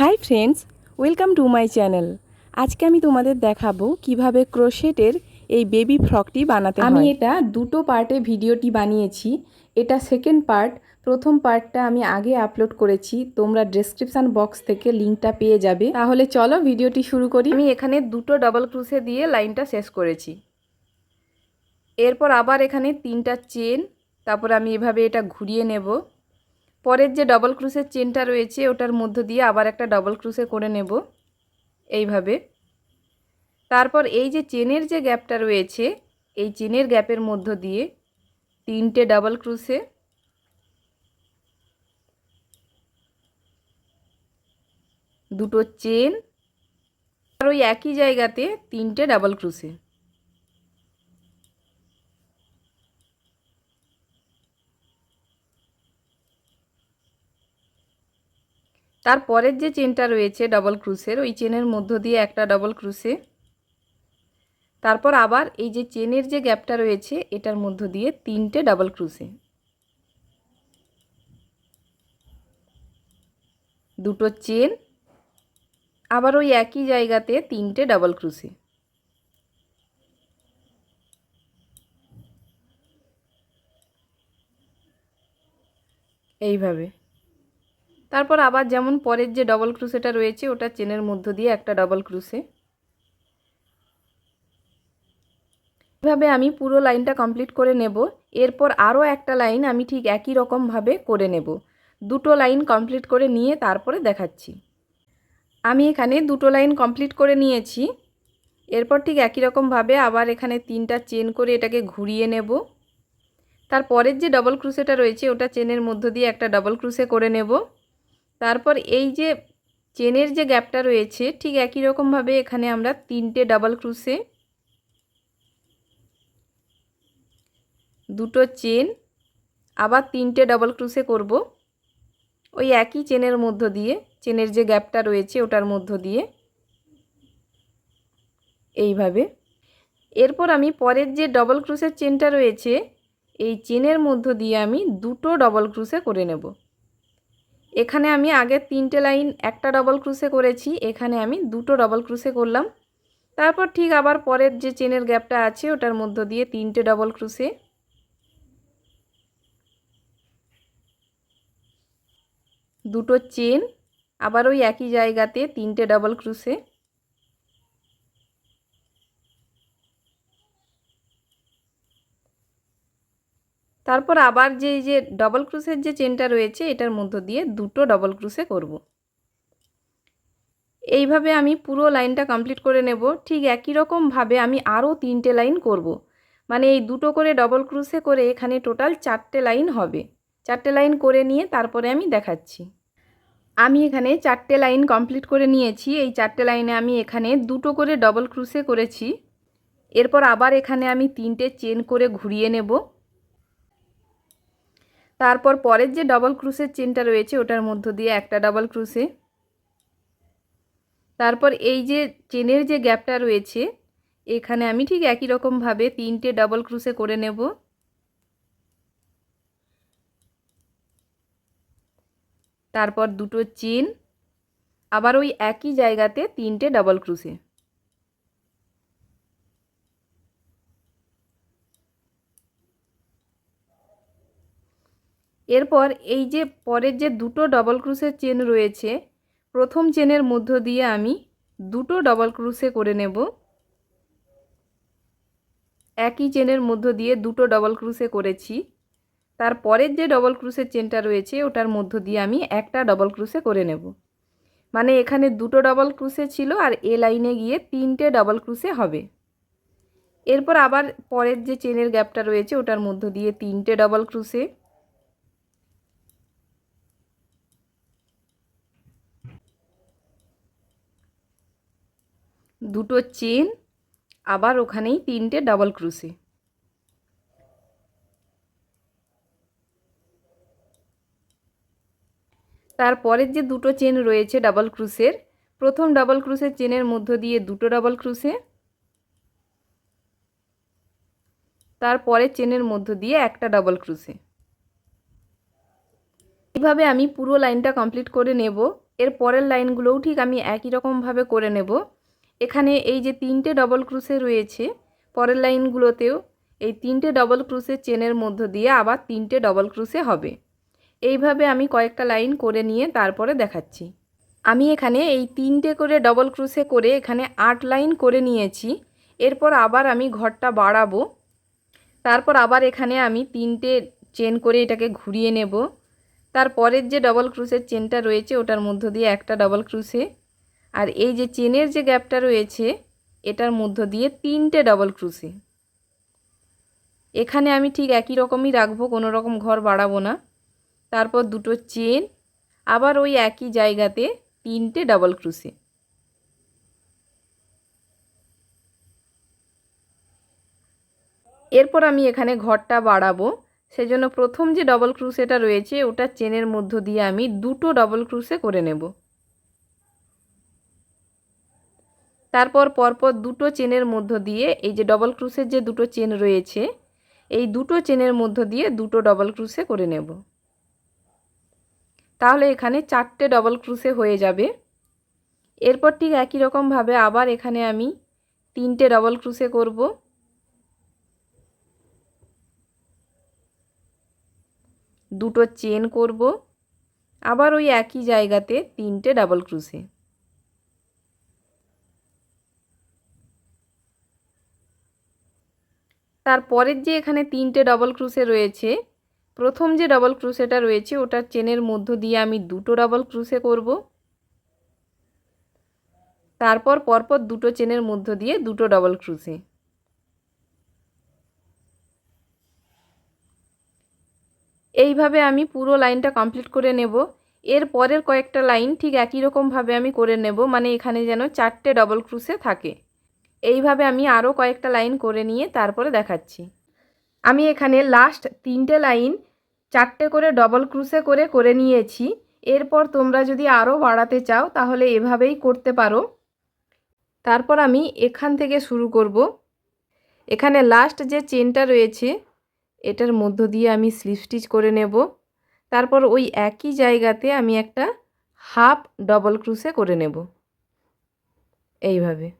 Hi friends welcome to my channel আজকে আমি তোমাদের দেখাবো কীভাবে ক্রোশেটের এই বেবি ফ্রকটি বানাতে আমি এটা দুটো পার্টে ভিডিওটি বানিয়েছি। এটা সেকেন্ড পার্ট প্রথম পার্টটা আমি আগে আপলোড করেছি। তোমরা ডেসক্রিপশান বক্স থেকে লিঙ্কটা পেয়ে যাবে। তাহলে চলো ভিডিওটি শুরু করি। আমি এখানে দুটো ডাবল ক্রুশে দিয়ে লাইনটা শেষ করেছি। এরপর আবার এখানে তিনটা চেন তারপর আমি এভাবে এটা ঘুরিয়ে নেব। পরের যে ডবল ক্রুশের চেনটা রয়েছে, ওটার মধ্য দিয়ে আবার একটা ডবল ক্রুশে করে নেব। এইভাবে। তারপর এই যে চেনের যে গ্যাপটা রয়েছে, এই চেনের গ্যাপের মধ্য দিয়ে তিনটে ডাবল ক্রুশে দুটো চেন আর ওই একই জায়গাতে তিনটে ডাবল ক্রুশে তারপরের যে চেনটা রয়েছে ডবল ক্রুশের ওই চেনের মধ্য দিয়ে একটা ডবল ক্রুশে তারপর আবার এই যে চেনের যে গ্যাপটা রয়েছে, এটার মধ্য দিয়ে তিনটে ডাবল ক্রুশে দুটো চেন, আবার ওই একই জায়গাতে তিনটে ডাবল ক্রুশে এইভাবে। তারপর আবার যেমন পরের যে ডবল ক্রুসেটা রয়েছে, ওটা চেনের মধ্য দিয়ে একটা ডবল ক্রুসে এভাবে আমি পুরো লাইনটা কমপ্লিট করে নেব। এরপর আরও একটা লাইন আমি ঠিক একই রকমভাবে করে নেব। দুটো লাইন কমপ্লিট করে নিয়ে তারপরে দেখাচ্ছি। আমি এখানে দুটো লাইন কমপ্লিট করে নিয়েছি। এরপর ঠিক একই রকমভাবে আবার এখানে তিনটা চেন করে এটাকে ঘুরিয়ে নেব। তারপরের যে ডবল ক্রুসেটা রয়েছে, ওটা চেনের মধ্য দিয়ে একটা ডবল ক্রুসে করে নেব। তারপর এই যে চেনের যে গ্যাপটা রয়েছে, ঠিক একই রকমভাবে এখানে আমরা তিনটে ডাবল ক্রুশে দুটো চেন, আবার তিনটে ডাবল ক্রুশে করব। ওই একই চেনের মধ্য দিয়ে, চেনের যে গ্যাপটা রয়েছে ওটার মধ্য দিয়ে। এইভাবে। এরপর আমি পরের যে ডবল ক্রুশের চেনটা রয়েছে, এই চেনের মধ্য দিয়ে আমি দুটো ডবল ক্রুশে করে নেব। এখানে আমি আগে তিনটে লাইন, একটা ডবল ক্রুশে করেছি, এখানে আমি দুটো ডবল ক্রুশে করলাম। তারপর ঠিক আবার পরের যে চেনের গ্যাপটা আছে, ওটার মধ্য দিয়ে তিনটে ডবল ক্রুশে দুটো চেন আবার ওই একই জায়গাতে তিনটে ডবল ক্রুশে তারপর আবার যে যে ডবল ক্রুশের যে চেনটা রয়েছে, এটার মধ্য দিয়ে দুটো ডবল ক্রুশে করব। এইভাবে আমি পুরো লাইনটা কমপ্লিট করে নেব। ঠিক একই রকমভাবে আমি আরও তিনটে লাইন করব। মানে এই দুটো করে ডবল ক্রুশে করে এখানে টোটাল চারটে লাইন হবে। চারটে লাইন করে নিয়ে তারপরে আমি দেখাচ্ছি। আমি এখানে চারটে লাইন কমপ্লিট করে নিয়েছি। এই চারটে লাইনে আমি এখানে দুটো করে ডবল ক্রুশে করেছি। এরপর আবার এখানে আমি তিনটে চেন করে ঘুরিয়ে নেব। তারপর পরের যে ডবল ক্রুশের চেনটা রয়েছে, ওটার মধ্য দিয়ে একটা ডবল ক্রুশে তারপর এই যে চেনের যে গ্যাপটা রয়েছে, এখানে আমি ঠিক একই রকমভাবে তিনটে ডবল ক্রুশে করে নেব। তারপর দুটো চেন আবার ওই একই জায়গাতে তিনটে ডবল ক্রুশে এরপর এই যে পরের যে দুটো ডবল ক্রুশের চেন রয়েছে, প্রথম চেনের মধ্য দিয়ে আমি দুটো ডবল ক্রুশে করে নেব। একই চেনের মধ্য দিয়ে দুটো ডবল ক্রুশে করেছি। তারপরের যে ডবল ক্রুশের চেনটা রয়েছে, ওটার মধ্য দিয়ে আমি একটা ডবল ক্রুশে করে নেব। মানে এখানে দুটো ডবল ক্রুশে ছিল আর এ লাইনে গিয়ে তিনটে ডবল ক্রুশে হবে। এরপর আবার পরের যে চেনের গ্যাপটা রয়েছে, ওটার মধ্য দিয়ে তিনটে ডবল ক্রুশে দুটো চেন, আবার ওখানেই তিনটে ডাবল ক্রুশে তারপরের যে দুটো চেন রয়েছে ডাবল ক্রুশের প্রথম ডাবল ক্রুশের চেনের মধ্য দিয়ে দুটো ডাবল ক্রুশে তারপরের চেনের মধ্য দিয়ে একটা ডাবল ক্রুশে এইভাবে আমি পুরো লাইনটা কমপ্লিট করে নেব। এর পরের লাইনগুলোও ঠিক আমি একই রকমভাবে করে নেব। এখানে এই যে তিনটে ডবল ক্রুশে রয়েছে, পরের লাইনগুলোতেও এই তিনটে ডবল ক্রুশের চেনের মধ্য দিয়ে আবার তিনটে ডবল ক্রুশে হবে। এইভাবে আমি কয়েকটা লাইন করে নিয়ে তারপরে দেখাচ্ছি। আমি এখানে এই তিনটে করে ডবল ক্রুশে করে এখানে আট লাইন করে নিয়েছি। এরপর আবার আমি ঘরটা বাড়াবো। তারপর আবার এখানে আমি তিনটে চেন করে এটাকে ঘুরিয়ে নেব। তারপরের যে ডবল ক্রুশের চেনটা রয়েছে, ওটার মধ্য দিয়ে একটা ডবল ক্রুশে আর এই যে চেনের যে গ্যাপটা রয়েছে, এটার মধ্য দিয়ে তিনটে ডবল ক্রুশে এখানে আমি ঠিক একই রকমই রাখব, কোনো রকম ঘর বাড়াবো না। তারপর দুটো চেন, আবার ওই একই জায়গাতে তিনটে ডাবল ক্রুশে এরপর আমি এখানে ঘরটা বাড়াবো। সেজন্য প্রথম যে ডবল ক্রুশেটা রয়েছে, ওটা চেনের মধ্য দিয়ে আমি দুটো ডবল ক্রুশে করে নেব। তারপর পরপর দুটো চেনের মধ্য দিয়ে, এই যে ডবল ক্রুসের যে দুটো চেন রয়েছে, এই দুটো চেনের মধ্য দিয়ে দুটো ডবল ক্রুসে করে নেব। তাহলে এখানে চারটে ডবল ক্রুসে হয়ে যাবে। এরপর ঠিক একই রকমভাবে আবার এখানে আমি তিনটে ডবল ক্রুসে করব। দুটো চেন করব। আবার ওই একই জায়গাতে তিনটে ডাবল ক্রুশে তারপরের যে এখানে তিনটে ডবল ক্রুশে রয়েছে, প্রথম যে ডবল ক্রুশেটা রয়েছে, ওটার চেনের মধ্য দিয়ে আমি দুটো ডবল ক্রুশে করব। তারপর পরপর দুটো চেনের মধ্য দিয়ে দুটো ডবল ক্রুশে এইভাবে আমি পুরো লাইনটা কমপ্লিট করে নেব। এর পরের কয়েকটা লাইন ঠিক একই রকমভাবে আমি করে নেব মানে এখানে যেন চারটে ডবল ক্রুশে থাকে। এইভাবে আমি আরও কয়েকটা লাইন করে নিয়ে তারপরে দেখাচ্ছি। আমি এখানে লাস্ট তিনটে লাইন চারটে করে ডবল ক্রুসে করে করে নিয়েছি। এরপর তোমরা যদি আরও বাড়াতে চাও, তাহলে এভাবেই করতে পারো। তারপর আমি এখান থেকে শুরু করব। এখানে লাস্ট যে চেনটা রয়েছে, এটার মধ্য দিয়ে আমি স্লিপ স্টিচ করে নেব। তারপর ওই একই জায়গাতে আমি একটা হাফ ডবল ক্রুসে করে নেব। এইভাবে।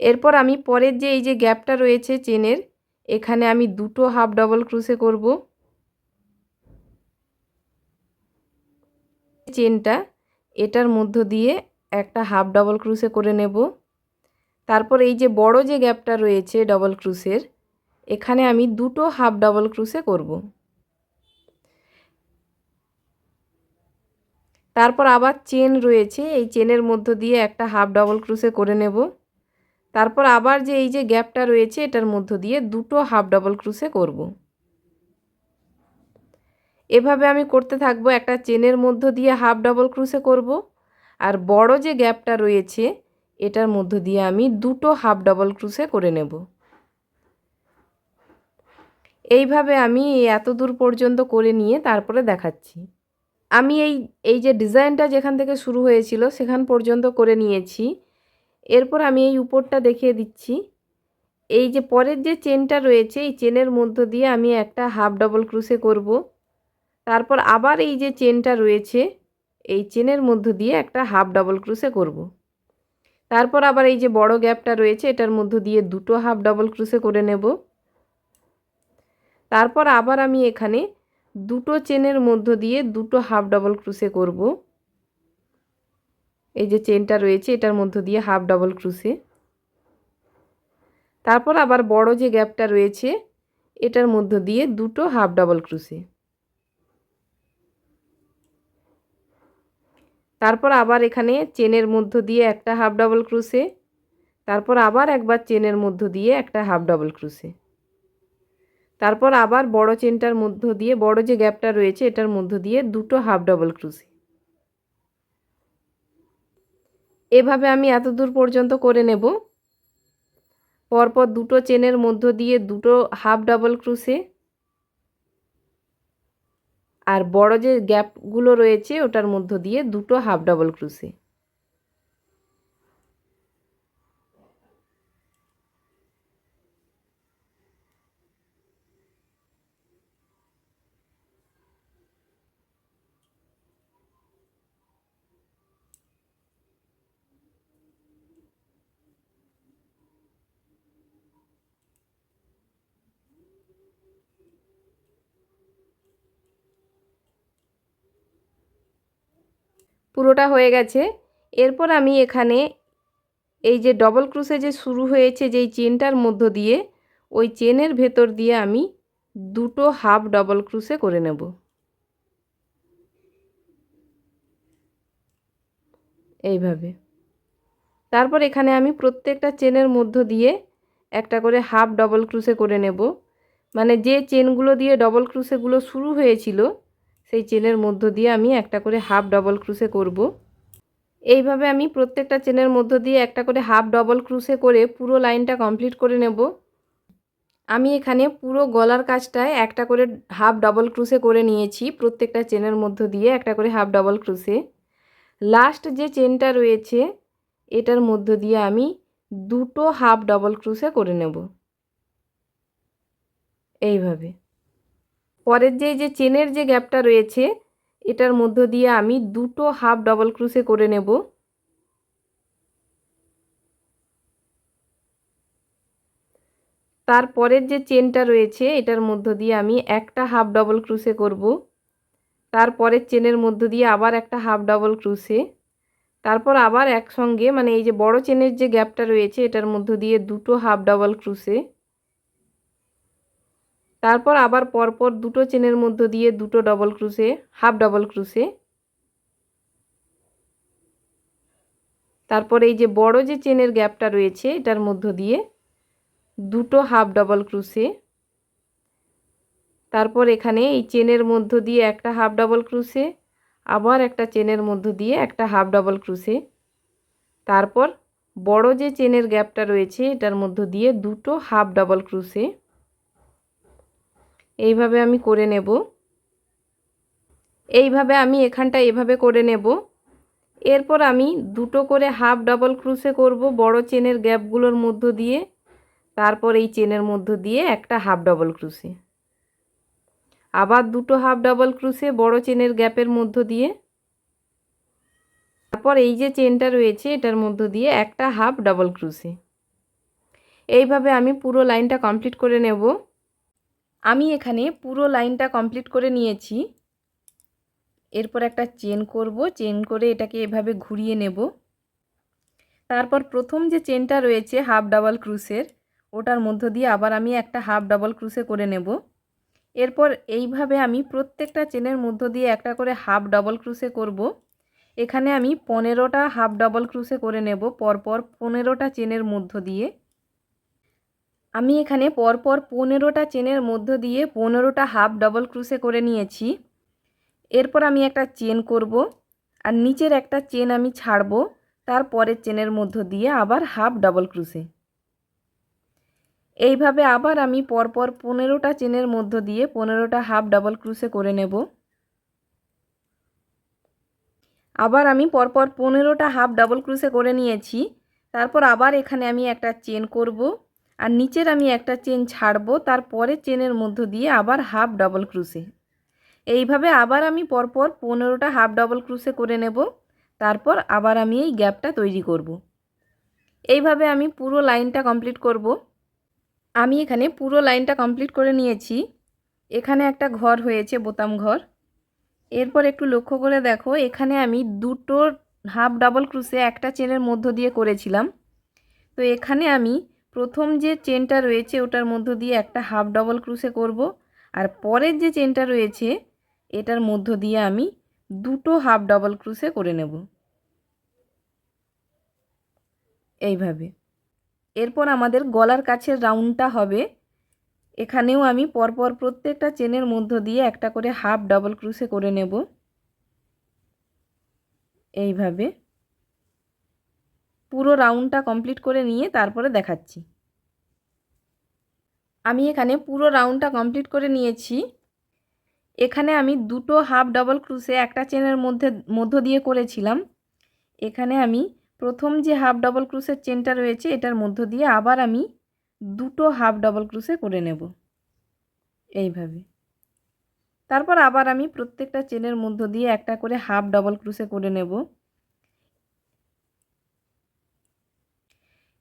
এরপর আমি পরের যে এই যে গ্যাপটা রয়েছে চেনের, এখানে আমি দুটো হাফ ডবল ক্রুশে করব। চেনটা এটার মধ্য দিয়ে একটা হাফ ডবল ক্রুশে করে নেব। তারপর এই যে বড় যে গ্যাপটা রয়েছে ডবল ক্রুশের, এখানে আমি দুটো হাফ ডবল ক্রুশে করব। তারপর আবার চেন রয়েছে, এই চেনের মধ্য দিয়ে একটা হাফ ডবল ক্রুশে করে নেব। তারপর আবার যে এই যে গ্যাপটা রয়েছে এটার মধ্য দিয়ে দুটো হাফ ডাবল ক্রুশে করব। এভাবে আমি করতে থাকব, একটা চেনের মধ্য দিয়ে হাফ ডাবল ক্রুশে করব আর বড় যে গ্যাপটা রয়েছে এটার মধ্য দিয়ে আমি দুটো হাফ ডাবল ক্রুশে করে নেব। এইভাবে আমি এত দূর পর্যন্ত করে নিয়ে তারপরে দেখাচ্ছি। আমি এই এই যে ডিজাইনটা যেখান থেকে শুরু হয়েছিল সেখান পর্যন্ত করে নিয়েছি। এরপর আমি এই উপরটা দেখিয়ে দিচ্ছি। এই যে পরের যে চেনটা রয়েছে, এই চেনের মধ্য দিয়ে আমি একটা হাফ ডবল ক্রুশে করব। তারপর আবার এই যে চেনটা রয়েছে, এই চেনের মধ্য দিয়ে একটা হাফ ডবল ক্রুশে করব। তারপর আবার এই যে বড় গ্যাপটা রয়েছে, এটার মধ্য দিয়ে দুটো হাফ ডবল ক্রুশে করে নেব। তারপর আবার আমি এখানে দুটো চেনের মধ্য দিয়ে দুটো হাফ ডবল ক্রুশে করব। এই যে চেনটা রয়েছে, এটার মধ্য দিয়ে হাফ ডাবল ক্রুশে। তারপর আবার বড় যে গ্যাপটা রয়েছে, এটার মধ্য দিয়ে দুটো হাফ ডবল ক্রুশে। তারপর আবার এখানে চেনের মধ্য দিয়ে একটা হাফ ডবল ক্রুশে, তারপর আবার একবার চেনের মধ্য দিয়ে একটা হাফ ডাবল ক্রুশে। তারপর আবার বড় চেনটার মধ্য দিয়ে, বড় যে গ্যাপটা রয়েছে, এটার মধ্য দিয়ে দুটো হাফ ডবল ক্রুশে। এভাবে আমি এত দূর পর্যন্ত করে নেব। পরপর দুটো চেনের মধ্য দিয়ে দুটো হাফ ডাবল ক্রুসে আর বড় যে গ্যাপগুলো রয়েছে, ওটার মধ্য দিয়ে দুটো হাফ ডাবল ক্রুশে পুরোটা হয়ে গেছে। এরপর আমি এখানে এই যে ডবল ক্রুশে যে শুরু হয়েছে যেই চেনটার মধ্য দিয়ে, ওই চেনের ভেতর দিয়ে আমি দুটো হাফ ডবল ক্রুশে করে নেব। এইভাবে। তারপর এখানে আমি প্রত্যেকটা চেনের মধ্য দিয়ে একটা করে হাফ ডবল ক্রুশে করে নেব। মানে যে চেনগুলো দিয়ে ডবল ক্রুশেগুলো শুরু হয়েছিল সেই চেনের মধ্য দিয়ে আমি একটা করে হাফ ডবল ক্রুশে করব। এইভাবে আমি প্রত্যেকটা চেনের মধ্য দিয়ে একটা করে হাফ ডবল ক্রুশে করে পুরো লাইনটা কমপ্লিট করে নেব। আমি এখানে পুরো গলার কাজটায় একটা করে হাফ ডবল ক্রুশে করে নিয়েছি প্রত্যেকটা চেনের মধ্য দিয়ে একটা করে হাফ ডবল ক্রুশে লাস্ট যে চেনটা রয়েছে, এটার মধ্য দিয়ে আমি দুটো হাফ ডবল ক্রুশে করে নেব। এইভাবে। পরের যে যে চেনের যে গ্যাপটা রয়েছে, এটার মধ্য দিয়ে আমি দুটো হাফ ডবল ক্রুশে করে নেব। তারপরের যে চেনটা রয়েছে, এটার মধ্য দিয়ে আমি একটা হাফ ডবল ক্রুশে করব। তারপরের চেনের মধ্য দিয়ে আবার একটা হাফ ডবল ক্রুশে। তারপর আবার একসঙ্গে মানে এই যে বড় চেনের যে গ্যাপটা রয়েছে, এটার মধ্য দিয়ে দুটো হাফ ডবল ক্রুশে। তারপর আবার পরপর দুটো চেনের মধ্য দিয়ে দুটো ডবল ক্রুশে হাফ ডবল ক্রুশে তারপর এই যে বড় যে চেনের গ্যাপটা রয়েছে, এটার মধ্য দিয়ে দুটো হাফ ডবল ক্রুশে তারপর এখানে এই চেনের মধ্য দিয়ে একটা হাফ ডবল ক্রুশে আবার একটা চেনের মধ্য দিয়ে একটা হাফ ডবল ক্রুশে তারপর বড় যে চেনের গ্যাপটা রয়েছে, এটার মধ্য দিয়ে দুটো হাফ ডবল ক্রুশে এইভাবে আমি করে নেব। এইভাবে আমি এখানটা এভাবে করে নেব। এরপর আমি দুটো করে হাফ ডাবল ক্রুশে করব বড় চেনের গ্যাপগুলোর মধ্য দিয়ে। তারপর এই চেনের মধ্য দিয়ে একটা হাফ ডাবল ক্রুশে আবার দুটো হাফ ডাবল ক্রুশে বড় চেনের গ্যাপের মধ্য দিয়ে। তারপর এই যে চেনটা রয়েছে এটার মধ্য দিয়ে একটা হাফ ডাবল ক্রুশে এইভাবে আমি পুরো লাইনটা কমপ্লিট করে নেব। আমি এখানে পুরো লাইনটা কমপ্লিট করে নিয়েছি। এরপর একটা চেন করব। চেন করে এটাকে এভাবে ঘুরিয়ে নেব। তারপর প্রথম যে চেনটা রয়েছে হাফ ডাবল ক্রুসের ওটার মধ্য দিয়ে আবার আমি একটা হাফ ডাবল ক্রুসে করে নেব। এরপর এইভাবে আমি প্রত্যেকটা চেনের মধ্য দিয়ে একটা করে হাফ ডাবল ক্রুসে করব। এখানে আমি পনেরোটা হাফ ডাবল ক্রুসে করে নেব, পরপর পনেরোটা চেনের মধ্য দিয়ে। আমি এখানে পরপর পনেরোটা চেনের মধ্য দিয়ে পনেরোটা হাফ ডবল ক্রুশে করে নিয়েছি। এরপর আমি একটা চেন করব আর নিচের একটা চেন আমি ছাড়বো তারপরের চেনের মধ্য দিয়ে আবার হাফ ডবল ক্রুশে। এইভাবে আবার আমি পরপর পনেরোটা চেনের মধ্য দিয়ে পনেরোটা হাফ ডাবল ক্রুশে করে নেব। আবার আমি পরপর পনেরোটা হাফ ডাবল ক্রুশে করে নিয়েছি। তারপর আবার এখানে আমি একটা চেন করব। আর নিচের আমি একটা চেন ছাড়বো, তারপরে চেনের মধ্য দিয়ে আবার হাফ ডাবল ক্রুশে এইভাবে আবার আমি পরপর পনেরোটা হাফ ডবল ক্রুশে করে নেব, তারপর আবার আমি এই গ্যাপটা তৈরি করব। এইভাবে আমি পুরো লাইনটা কমপ্লিট করব। আমি এখানে পুরো লাইনটা কমপ্লিট করে নিয়েছি এখানে একটা ঘর হয়েছে, বোতাম ঘর এরপর একটু লক্ষ্য করে দেখো, এখানে আমি দুটো হাফ ডাবল ক্রুশে একটা চেনের মধ্য দিয়ে করেছিলাম তো এখানে আমি প্রথম যে চেনটা রয়েছে ওটার মধ্য দিয়ে একটা হাফ ডবল ক্রুশে করব, আর পরের যে চেনটা রয়েছে এটার মধ্য দিয়ে আমি দুটো হাফ ডবল ক্রুশে করে নেব। এইভাবে। এরপর আমাদের গলার কাছের রাউন্ডটা হবে। এখানেও আমি পরপর প্রত্যেকটা চেনের মধ্য দিয়ে একটা করে হাফ ডবল ক্রুশে করে নেব। এইভাবে। পুরো রাউন্ডটা কমপ্লিট করে নিয়ে তারপরে দেখাচ্ছি। আমি এখানে পুরো রাউন্ডটা কমপ্লিট করে নিয়েছি। এখানে আমি দুটো হাফ ডাবল ক্রুশে একটা চেনের মধ্যে, মধ্য দিয়ে করেছিলাম। এখানে আমি প্রথম যে হাফ ডাবল ক্রুশের চেনটা রয়েছে, এটার মধ্য দিয়ে আবার আমি দুটো হাফ ডাবল ক্রুশে করে নেব। এইভাবে। তারপর আবার আমি প্রত্যেকটা চেনের মধ্য দিয়ে একটা করে হাফ ডাবল ক্রুশে করে নেব।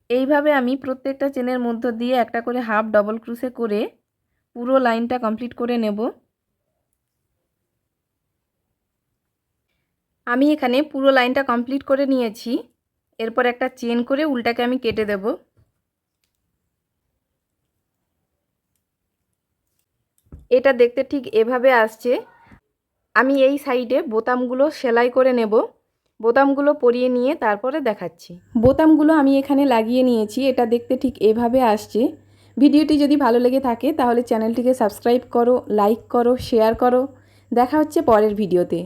এইভাবে আমি প্রত্যেকটা চেনের মধ্য দিয়ে একটা করে হাফ ডবল ক্রুশে করে পুরো লাইনটা কমপ্লিট করে নেব। আমি এখানে পুরো লাইনটা কমপ্লিট করে নিয়েছি। এরপর একটা চেন করে উল্টাকে আমি কেটে দেব। এটা দেখতে ঠিক এভাবে আসছে। আমি এই সাইডে বোতামগুলো সেলাই করে নেব। বোতামগুলো পরিয়ে নিয়ে তারপরে দেখাচ্ছি। বোতামগুলো আমি এখানে লাগিয়ে নিয়েছি, এটা দেখতে ঠিক এভাবে আসছে। ভিডিওটি যদি ভালো লেগে থাকে তাহলে চ্যানেলটিকে সাবস্ক্রাইব করো, লাইক করো, শেয়ার করো। দেখা হচ্ছে পরের ভিডিওতে।